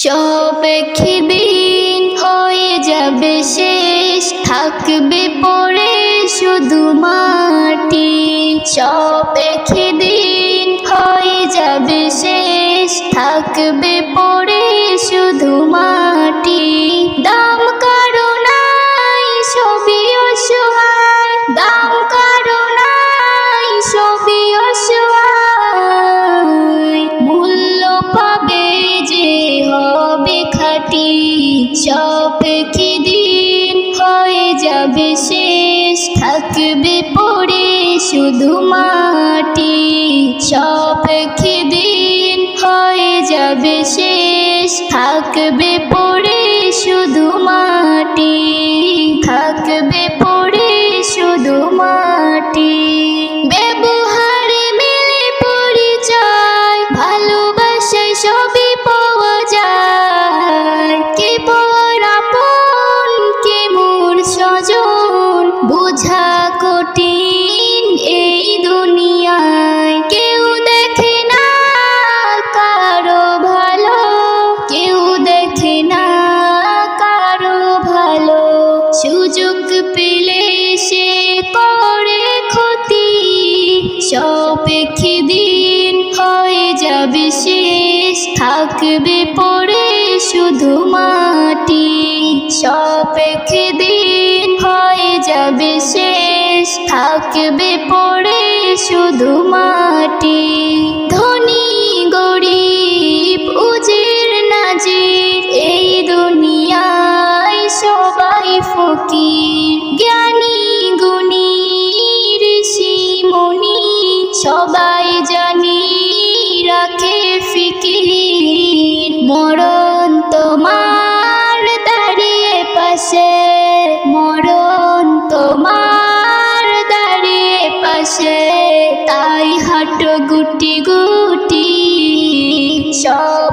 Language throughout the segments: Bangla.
সব দিন হয়ে যাবে শেষ? থাকবে পরে শুধু মাটি। সব শুধু মাটি সব দিন হয়ে যাবে শেষ। থাকবে পড়ে শুধু মাটি থাকবে শেষ থাকবে পড়ে শুধু মাটি। সব দিন হয়ে যাবে শেষ, থাকবে পড়ে শুধু মাটি। ধনী এই ফকির। গুটি সব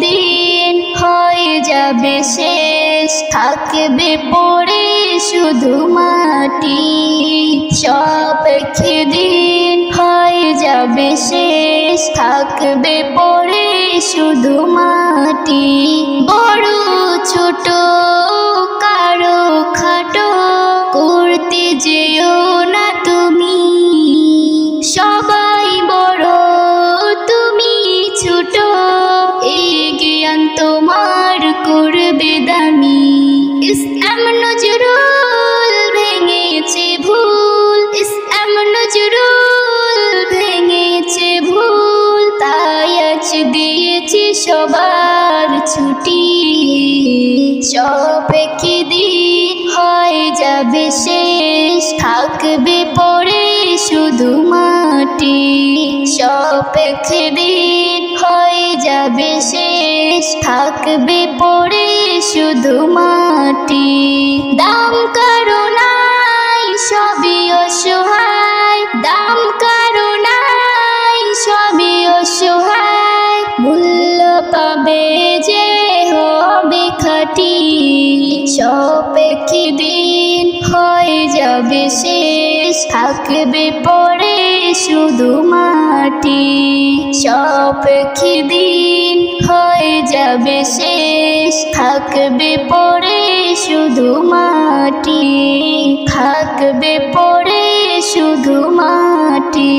দিন হয়ে যাবে শেষ? থাকবে পড়ে শুধু মাটি। সব দিন হয়ে যাবে শেষ? থাকবে পড়ে শুধু মাটি। বড় ছোট সব দিন হয়ে যাবে শেষ, থাকবে পড়ে শুধু মাটি। দাম কারও নাই সবই অসহায়। দাম কারও নাই সবই অসহায়। মূল্য পাবে যে হবে খাটি। সব দিন হয়ে যাবে শেষ, থাকবে পড়ে শুধু মাটি, সব দিন হয়ে যাবে শেষ? থাকবে পড়ে শুধু মাটি, থাকবে পড়ে শুধু মাটি।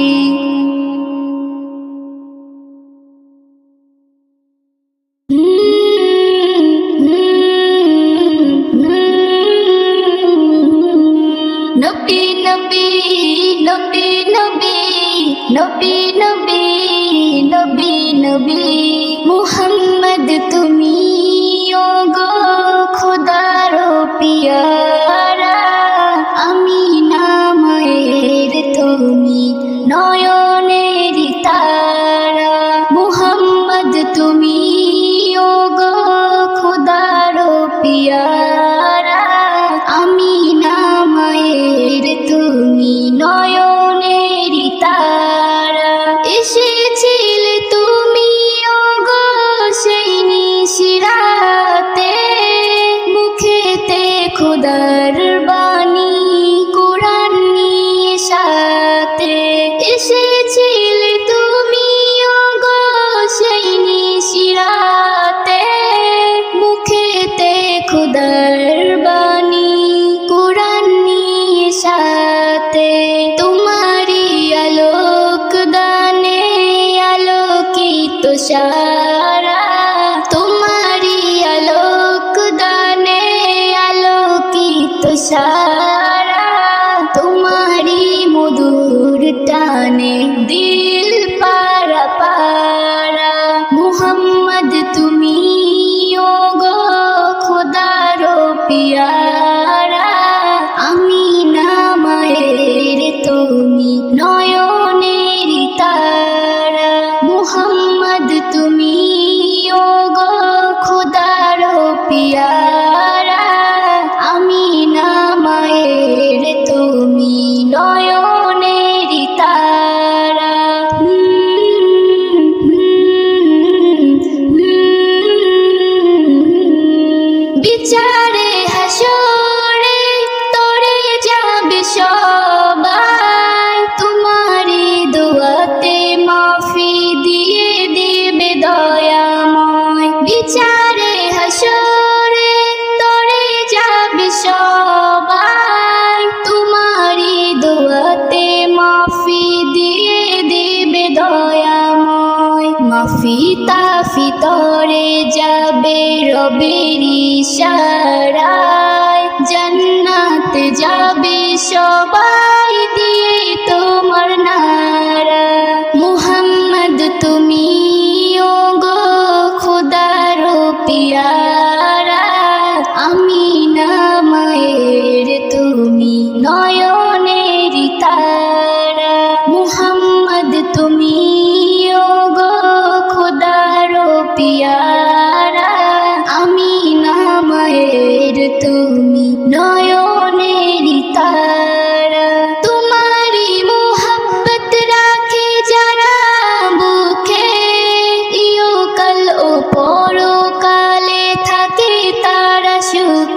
নবী নবী নবী নবী নবী নবী নবী নবী মুহাম্মদ তুমি ও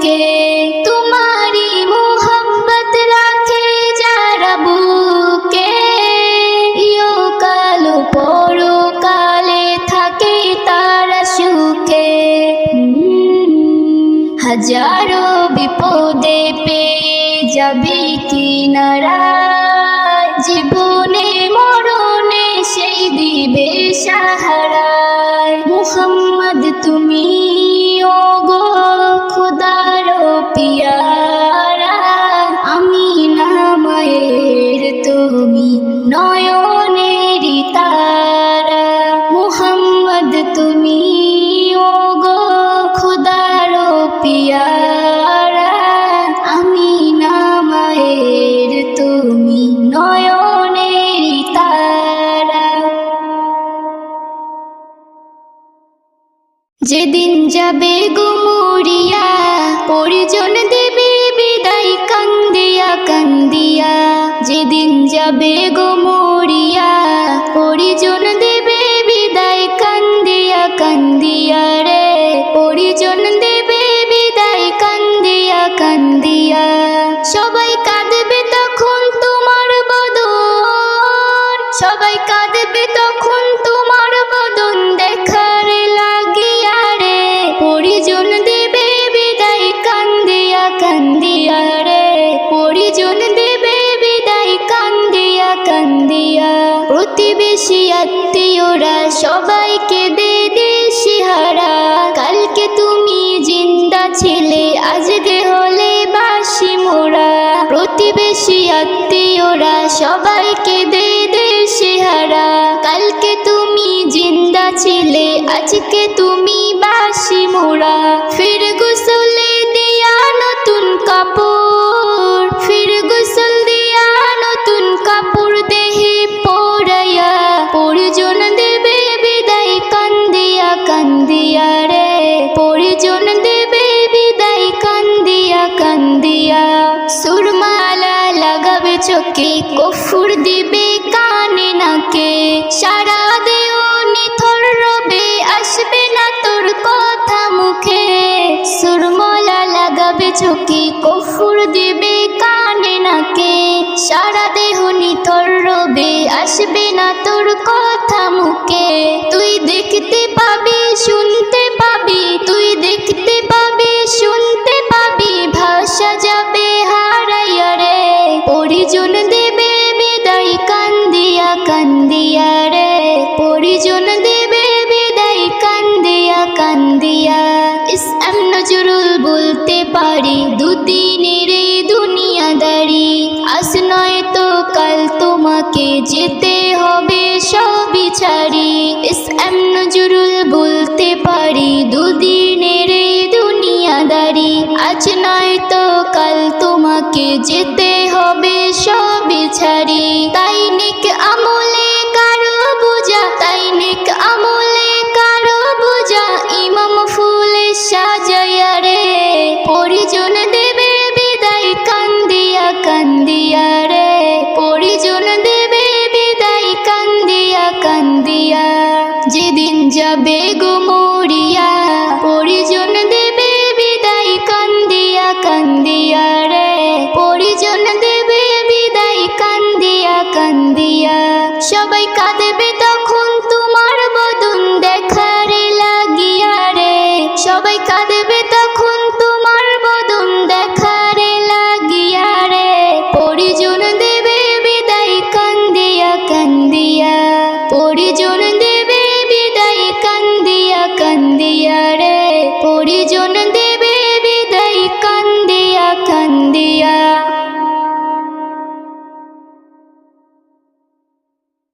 que যাবে গুমুরিয়া পরিজন দেবে বিদায় কান্দিয়া কান্দিয়া, যেদিন যাবে গুমুরিয়া পরিজন দেবে বিদায় কান্দিয়া কান্দিয়া রে পরিজন দেবে বিদায় কান্দিয়া কান্দিয়া। সবাই কাঁদবে তখন তোমার বদন, সবাই কাঁদবে তখন প্রতিবেশী আত্মীয়রা সবাইকে দে দিশিহারা কালকে তুমি জিন্দা ছিলে আজকে হলে বাসি মোরা। প্রতিবেশী আত্মীয়রা সবাইকে দে দিশিহারা কালকে তুমি জিন্দা ছিলে, আজকে তুমি বাসি মোরা। ফির গুসলে দিয়া নতুন কাপড়। কান্দিয়া রে, পরিজন দেবে বিদায় কান্দিয়া কান্দিয়া। সুরমালা লাগাবে চোখে, কফুর দিবে কানে নাকে। সারা দেও নিথর রবে, আসবে না তোর কথা মুখে। সুরমালা লাগাবে চোখে, কফুর দিবে কানে নাকে। সারা দেহ নিথর রবে, আসবে না তোর কথা মুখে। দেখতে পাবি, শুনতে পাবি, তুই দেখতে পাবি, শুনতে পাবি, ভাষা যাবে হারাইয়া রে। পরিজন দেবে বিদায়, কান্দিয়া কান্দিয়া রে। পরিজন দেবে বিদায়, কান্দিয়া কান্দিয়া। ইসলাম নজরুল বলতে পারি দুদিনের দুনিয়াদারি। আজ নয় তো কাল তোমাকে যেতে হবে সবই ছাড়ি এম নজরুল বলতে পারি, দুদিনের এই দুনিয়াদারি। আজ নয় তো কাল তোমাকে যেতে হবে সবই ছাড়ি তাই নিক আমলে begumo